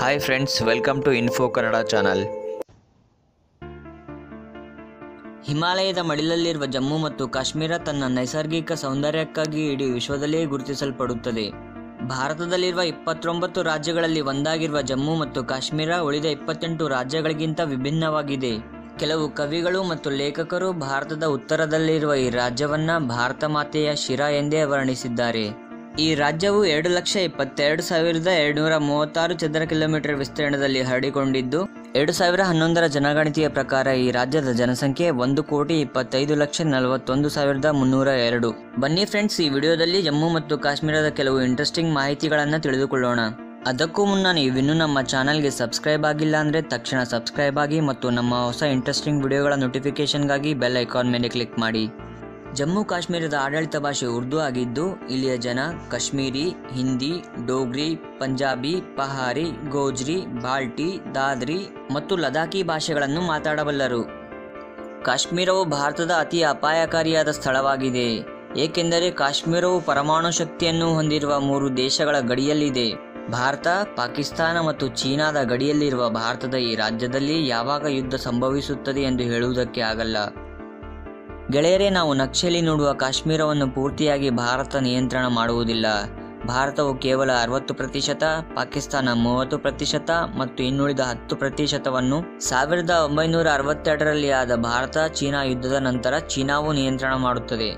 Hi friends welcome to info Kannada channel ಹಿಮಾಲಯದ ಮಡಿಲಲ್ಲಿರುವ ಜಮ್ಮು ಮತ್ತು ಕಾಶ್ಮೀರ ತನ್ನ ನೈಸರ್ಗಿಕ ಸೌಂದರ್ಯಕ್ಕಾಗಿ ಇಡೀ ವಿಶ್ವದಲ್ಲೇ ಗುರುತಿಸಲ್ಪಡುತ್ತದೆ. ಭಾರತದಲ್ಲಿರುವ ಇಪ್ಪತ್ತೊಂಬತ್ತು ರಾಜ್ಯಗಳಲ್ಲಿ ಒಂದಾಗಿರುವ ಜಮ್ಮು ಮತ್ತು ಕಾಶ್ಮೀರ ಉಳಿದ ಇಪ್ಪತ್ತೆಂಟು ರಾಜ್ಯಗಳಿಗಿಂತ ವಿಭಿನ್ನವಾಗಿದೆ. ಕೆಲವು ಕವಿಗಳು ಮತ್ತು ಲೇಖಕರು ಭಾರತದ ಉತ್ತರದಲ್ಲಿರುವ ಈ ರಾಜ್ಯವನ್ನ ಭಾರತ ಮಾತೆಯ ಶಿರಾ ಎಂದೇ ವರ್ಣಿಸಿದ್ದಾರೆ. ಈ ರಾಜ್ಯವು ಎರಡು ಲಕ್ಷ ಇಪ್ಪತ್ತೆರಡು ಸಾವಿರದ ಎರಡುನೂರ ಮೂವತ್ತಾರು ಚದರ ಕಿಲೋಮೀಟರ್ ವಿಸ್ತೀರ್ಣದಲ್ಲಿ ಹರಡಿಕೊಂಡಿದ್ದು, ಎರಡು ಸಾವಿರ ಹನ್ನೊಂದರ ಜನಗಣತಿಯ ಪ್ರಕಾರ ಈ ರಾಜ್ಯದ ಜನಸಂಖ್ಯೆ ಒಂದು ಕೋಟಿ ಇಪ್ಪತ್ತೈದು ಲಕ್ಷ ನಲವತ್ತೊಂದು ಸಾವಿರದ ಮುನ್ನೂರ ಎರಡು. ಬನ್ನಿ ಫ್ರೆಂಡ್ಸ್ ಈ ವಿಡಿಯೋದಲ್ಲಿ ಜಮ್ಮು ಮತ್ತು ಕಾಶ್ಮೀರದ ಕೆಲವು ಇಂಟ್ರೆಸ್ಟಿಂಗ್ ಮಾಹಿತಿಗಳನ್ನು ತಿಳಿದುಕೊಳ್ಳೋಣ. ಅದಕ್ಕೂ ಮುನ್ನ ನೀವಿನ್ನೂ ನಮ್ಮ ಚಾನಲ್ಗೆ ಸಬ್ಸ್ಕ್ರೈಬ್ ಆಗಿಲ್ಲ ಅಂದರೆ ತಕ್ಷಣ ಸಬ್ಸ್ಕ್ರೈಬ್ ಆಗಿ ಮತ್ತು ನಮ್ಮ ಹೊಸ ಇಂಟ್ರೆಸ್ಟಿಂಗ್ ವಿಡಿಯೋಗಳ ನೋಟಿಫಿಕೇಶನ್ಗಾಗಿ ಬೆಲ್ ಐಕಾನ್ ಮೇಲೆ ಕ್ಲಿಕ್ ಮಾಡಿ. ಜಮ್ಮು ಕಾಶ್ಮೀರದ ಆಡಳಿತ ಭಾಷೆ ಉರ್ದು ಆಗಿದ್ದು, ಇಲ್ಲಿಯ ಜನ ಕಾಶ್ಮೀರಿ, ಹಿಂದಿ, ಡೋಗ್ರಿ, ಪಂಜಾಬಿ, ಪಹಾರಿ, ಗೋಜ್ರಿ, ಬಾಲ್ಟಿ, ದಾದ್ರಿ ಮತ್ತು ಲದಾಖಿ ಭಾಷೆಗಳನ್ನು ಮಾತಾಡಬಲ್ಲರು. ಕಾಶ್ಮೀರವು ಭಾರತದ ಅತಿ ಅಪಾಯಕಾರಿಯಾದ ಸ್ಥಳವಾಗಿದೆ. ಏಕೆಂದರೆ ಕಾಶ್ಮೀರವು ಪರಮಾಣು ಶಕ್ತಿಯನ್ನು ಹೊಂದಿರುವ ಮೂರು ದೇಶಗಳ ಗಡಿಯಲ್ಲಿದೆ. ಭಾರತ, ಪಾಕಿಸ್ತಾನ ಮತ್ತು ಚೀನಾದ ಗಡಿಯಲ್ಲಿರುವ ಭಾರತದ ಈ ರಾಜ್ಯದಲ್ಲಿ ಯಾವಾಗ ಯುದ್ಧ ಸಂಭವಿಸುತ್ತದೆ ಎಂದು ಹೇಳುವುದಕ್ಕೆ ಆಗಲ್ಲ. ಗೆಳೆಯರೇ, ನಾವು ನಕ್ಷೆಯಲ್ಲಿ ನೋಡುವ ಕಾಶ್ಮೀರವನ್ನು ಪೂರ್ತಿಯಾಗಿ ಭಾರತ ನಿಯಂತ್ರಣ ಮಾಡುವುದಿಲ್ಲ. ಭಾರತವು ಕೇವಲ ಅರವತ್ತು ಪ್ರತಿಶತ, ಪಾಕಿಸ್ತಾನ ಮೂವತ್ತು ಪ್ರತಿಶತ ಮತ್ತು ಇನ್ನುಳಿದ ಹತ್ತು ಪ್ರತಿಶತವನ್ನು ಸಾವಿರದ ಒಂಬೈನೂರ ಅರವತ್ತೆರಡರಲ್ಲಿ ಆದ ಭಾರತ, ಚೀನಾ ಯುದ್ಧದ ನಂತರ ಚೀನಾವು ನಿಯಂತ್ರಣ ಮಾಡುತ್ತದೆ.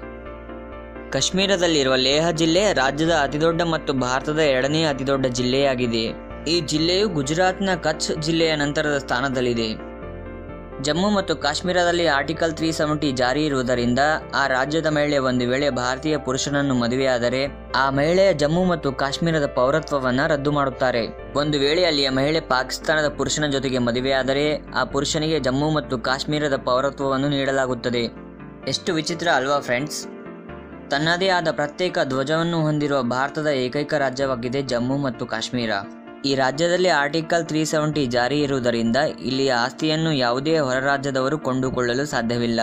ಕಾಶ್ಮೀರದಲ್ಲಿರುವ ಲೇಹ ಜಿಲ್ಲೆ ರಾಜ್ಯದ ಅತಿದೊಡ್ಡ ಮತ್ತು ಭಾರತದ ಎರಡನೇ ಅತಿದೊಡ್ಡ ಜಿಲ್ಲೆಯಾಗಿದೆ. ಈ ಜಿಲ್ಲೆಯು ಗುಜರಾತ್ನ ಕಚ್ ಜಿಲ್ಲೆಯ ನಂತರದ ಸ್ಥಾನದಲ್ಲಿದೆ. ಜಮ್ಮು ಮತ್ತು ಕಾಶ್ಮೀರದಲ್ಲಿ ಆರ್ಟಿಕಲ್ ತ್ರೀ ಸೆವೆಂಟಿ ಜಾರಿ ಇರುವುದರಿಂದ ಆ ರಾಜ್ಯದ ಮಹಿಳೆ ಒಂದು ವೇಳೆ ಭಾರತೀಯ ಪುರುಷನನ್ನು ಮದುವೆಯಾದರೆ ಆ ಮಹಿಳೆಯ ಜಮ್ಮು ಮತ್ತು ಕಾಶ್ಮೀರದ ಪೌರತ್ವವನ್ನು ರದ್ದು ಮಾಡುತ್ತಾರೆ. ಒಂದು ವೇಳೆ ಅಲ್ಲಿಯ ಮಹಿಳೆ ಪಾಕಿಸ್ತಾನದ ಪುರುಷನ ಜೊತೆಗೆ ಮದುವೆಯಾದರೆ ಆ ಪುರುಷನಿಗೆ ಜಮ್ಮು ಮತ್ತು ಕಾಶ್ಮೀರದ ಪೌರತ್ವವನ್ನು ನೀಡಲಾಗುತ್ತದೆ. ಎಷ್ಟು ವಿಚಿತ್ರ ಅಲ್ವಾ ಫ್ರೆಂಡ್ಸ್? ತನ್ನದೇ ಆದ ಪ್ರತ್ಯೇಕ ಧ್ವಜವನ್ನು ಹೊಂದಿರುವ ಭಾರತದ ಏಕೈಕ ರಾಜ್ಯವಾಗಿದೆ ಜಮ್ಮು ಮತ್ತು ಕಾಶ್ಮೀರ. ಈ ರಾಜ್ಯದಲ್ಲಿ ಆರ್ಟಿಕಲ್ ತ್ರೀ ಸೆವೆಂಟಿ ಜಾರಿ ಇರುವುದರಿಂದ ಇಲ್ಲಿಯ ಆಸ್ತಿಯನ್ನು ಯಾವುದೇ ಹೊರ ರಾಜ್ಯದವರು ಕೊಂಡುಕೊಳ್ಳಲು ಸಾಧ್ಯವಿಲ್ಲ.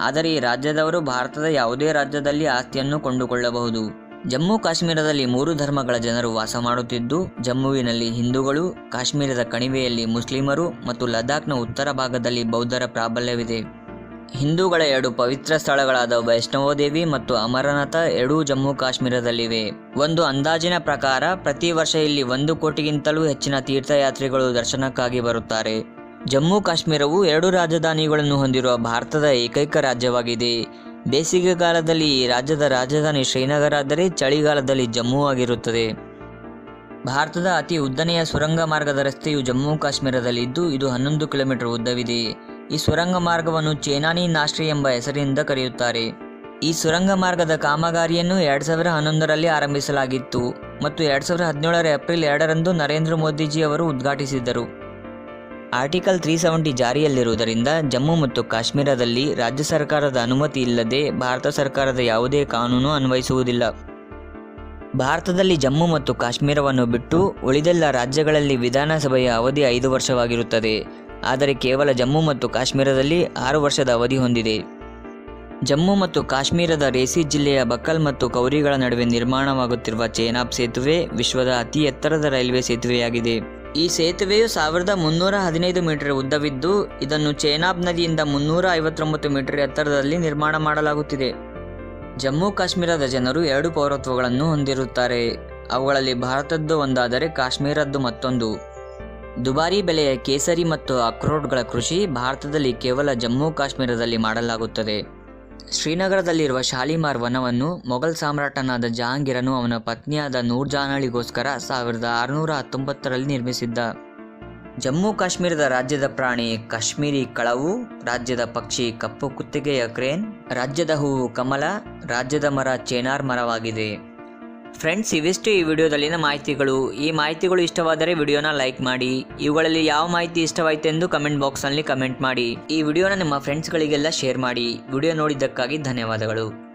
ಆದರೆ ಈ ರಾಜ್ಯದವರು ಭಾರತದ ಯಾವುದೇ ರಾಜ್ಯದಲ್ಲಿ ಆಸ್ತಿಯನ್ನು ಕೊಂಡುಕೊಳ್ಳಬಹುದು. ಜಮ್ಮು ಕಾಶ್ಮೀರದಲ್ಲಿ ಮೂರು ಧರ್ಮಗಳ ಜನರು ವಾಸ ಮಾಡುತ್ತಿದ್ದು, ಜಮ್ಮುವಿನಲ್ಲಿ ಹಿಂದೂಗಳು, ಕಾಶ್ಮೀರದ ಕಣಿವೆಯಲ್ಲಿ ಮುಸ್ಲಿಮರು ಮತ್ತು ಲದಾಖ್ನ ಉತ್ತರ ಭಾಗದಲ್ಲಿ ಬೌದ್ಧರ ಪ್ರಾಬಲ್ಯವಿದೆ. ಹಿಂದೂಗಳ ಎರಡು ಪವಿತ್ರ ಸ್ಥಳಗಳಾದ ವೈಷ್ಣವೋದೇವಿ ಮತ್ತು ಅಮರನಾಥ ಎರಡೂ ಜಮ್ಮು ಕಾಶ್ಮೀರದಲ್ಲಿವೆ. ಒಂದು ಅಂದಾಜಿನ ಪ್ರಕಾರ ಪ್ರತಿ ವರ್ಷ ಇಲ್ಲಿ ಒಂದು ಕೋಟಿಗಿಂತಲೂ ಹೆಚ್ಚಿನ ತೀರ್ಥಯಾತ್ರಿಗಳು ದರ್ಶನಕ್ಕಾಗಿ ಬರುತ್ತಾರೆ. ಜಮ್ಮು ಕಾಶ್ಮೀರವು ಎರಡು ರಾಜಧಾನಿಗಳನ್ನು ಹೊಂದಿರುವ ಭಾರತದ ಏಕೈಕ ರಾಜ್ಯವಾಗಿದೆ. ಬೇಸಿಗೆಗಾಲದಲ್ಲಿ ಈ ರಾಜ್ಯದ ರಾಜಧಾನಿ ಶ್ರೀನಗರ ಆದರೆ ಚಳಿಗಾಲದಲ್ಲಿ ಜಮ್ಮು ಆಗಿರುತ್ತದೆ. ಭಾರತದ ಅತಿ ಉದ್ದನೆಯ ಸುರಂಗ ಮಾರ್ಗದ ರಸ್ತೆಯು ಜಮ್ಮು ಕಾಶ್ಮೀರದಲ್ಲಿದ್ದು, ಇದು ಹನ್ನೊಂದು ಕಿಲೋಮೀಟರ್ ಉದ್ದವಿದೆ. ಈ ಸುರಂಗ ಮಾರ್ಗವನ್ನು ಚೇನಾನಿ ನಾಶ್ರಿ ಎಂಬ ಹೆಸರಿನಿಂದ ಕರೆಯುತ್ತಾರೆ. ಈ ಸುರಂಗ ಮಾರ್ಗದ ಕಾಮಗಾರಿಯನ್ನು ಎರಡು ಸಾವಿರ ಹನ್ನೊಂದರಲ್ಲಿ ಆರಂಭಿಸಲಾಗಿತ್ತು ಮತ್ತು ಎರಡು ಸಾವಿರದ ಹದಿನೇಳರ ಏಪ್ರಿಲ್ ಎರಡರಂದು ನರೇಂದ್ರ ಮೋದಿಜಿ ಅವರು ಉದ್ಘಾಟಿಸಿದ್ದರು. ಆರ್ಟಿಕಲ್ ತ್ರೀ ಸೆವೆಂಟಿ ಜಾರಿಯಲ್ಲಿರುವುದರಿಂದ ಜಮ್ಮು ಮತ್ತು ಕಾಶ್ಮೀರದಲ್ಲಿ ರಾಜ್ಯ ಸರ್ಕಾರದ ಅನುಮತಿ ಇಲ್ಲದೆ ಭಾರತ ಸರ್ಕಾರದ ಯಾವುದೇ ಕಾನೂನು ಅನ್ವಯಿಸುವುದಿಲ್ಲ. ಭಾರತದಲ್ಲಿ ಜಮ್ಮು ಮತ್ತು ಕಾಶ್ಮೀರವನ್ನು ಬಿಟ್ಟು ಉಳಿದೆಲ್ಲ ರಾಜ್ಯಗಳಲ್ಲಿ ವಿಧಾನಸಭೆಯ ಅವಧಿ ಐದು ವರ್ಷವಾಗಿರುತ್ತದೆ. ಆದರೆ ಕೇವಲ ಜಮ್ಮು ಮತ್ತು ಕಾಶ್ಮೀರದಲ್ಲಿ ಆರು ವರ್ಷದ ಅವಧಿ ಹೊಂದಿದೆ. ಜಮ್ಮು ಮತ್ತು ಕಾಶ್ಮೀರದ ರೇಸಿ ಜಿಲ್ಲೆಯ ಬಕ್ಕಲ್ ಮತ್ತು ಕೌರಿಗಳ ನಡುವೆ ನಿರ್ಮಾಣವಾಗುತ್ತಿರುವ ಚೇನಾಬ್ ಸೇತುವೆ ವಿಶ್ವದ ಅತಿ ಎತ್ತರದ ರೈಲ್ವೆ ಸೇತುವೆಯಾಗಿದೆ. ಈ ಸೇತುವೆಯು ಸಾವಿರದ ಮುನ್ನೂರ ಹದಿನೈದು ಮೀಟರ್ ಉದ್ದವಿದ್ದು, ಇದನ್ನು ಚೇನಾಬ್ ನದಿಯಿಂದ ಮುನ್ನೂರ ಐವತ್ತೊಂಬತ್ತು ಮೀಟರ್ ಎತ್ತರದಲ್ಲಿ ನಿರ್ಮಾಣ ಮಾಡಲಾಗುತ್ತಿದೆ. ಜಮ್ಮು ಕಾಶ್ಮೀರದ ಜನರು ಎರಡು ಪೌರತ್ವಗಳನ್ನು ಹೊಂದಿರುತ್ತಾರೆ. ಅವುಗಳಲ್ಲಿ ಭಾರತದ್ದು ಒಂದಾದರೆ ಕಾಶ್ಮೀರದ್ದು ಮತ್ತೊಂದು. ದುಬಾರಿ ಬೆಲೆಯ ಕೇಸರಿ ಮತ್ತು ಅಕ್ರೋಟ್ಗಳ ಕೃಷಿ ಭಾರತದಲ್ಲಿ ಕೇವಲ ಜಮ್ಮು ಕಾಶ್ಮೀರದಲ್ಲಿ ಮಾಡಲಾಗುತ್ತದೆ. ಶ್ರೀನಗರದಲ್ಲಿರುವ ಶಾಲಿಮಾರ್ ವನವನ್ನು ಮೊಘಲ್ ಸಾಮ್ರಾಟನಾದ ಜಹಾಂಗೀರನು ಅವನ ಪತ್ನಿಯಾದ ನೂರ್ಜಾನಳಿಗೋಸ್ಕರ ಸಾವಿರದ ಆರುನೂರ ಹತ್ತೊಂಬತ್ತರಲ್ಲಿ ನಿರ್ಮಿಸಿದ್ದ. ಜಮ್ಮು ಕಾಶ್ಮೀರದ ರಾಜ್ಯದ ಪ್ರಾಣಿ ಕಾಶ್ಮೀರಿ ಕಳವು, ರಾಜ್ಯದ ಪಕ್ಷಿ ಕಪ್ಪು ಕುತ್ತಿಗೆಯ ಕ್ರೇನ್, ರಾಜ್ಯದ ಹೂವು ಕಮಲ, ರಾಜ್ಯದ ಮರ ಚೇನಾರ್ ಮರವಾಗಿದೆ. ಫ್ರೆಂಡ್ಸ್ ಇವಿಷ್ಟು ಈ ವಿಡಿಯೋದಲ್ಲಿನ ಮಾಹಿತಿಗಳು. ಈ ಮಾಹಿತಿಗಳು ಇಷ್ಟವಾದರೆ ವಿಡಿಯೋನ ಲೈಕ್ ಮಾಡಿ. ಇವುಗಳಲ್ಲಿ ಯಾವ ಮಾಹಿತಿ ಇಷ್ಟವಾಯಿತೆಂದು ಕಮೆಂಟ್ ಬಾಕ್ಸ್ನಲ್ಲಿ ಕಮೆಂಟ್ ಮಾಡಿ. ಈ ವಿಡಿಯೋನ ನಿಮ್ಮ ಫ್ರೆಂಡ್ಸ್ಗಳಿಗೆಲ್ಲ ಶೇರ್ ಮಾಡಿ. ವಿಡಿಯೋ ನೋಡಿದ್ದಕ್ಕಾಗಿ ಧನ್ಯವಾದಗಳು.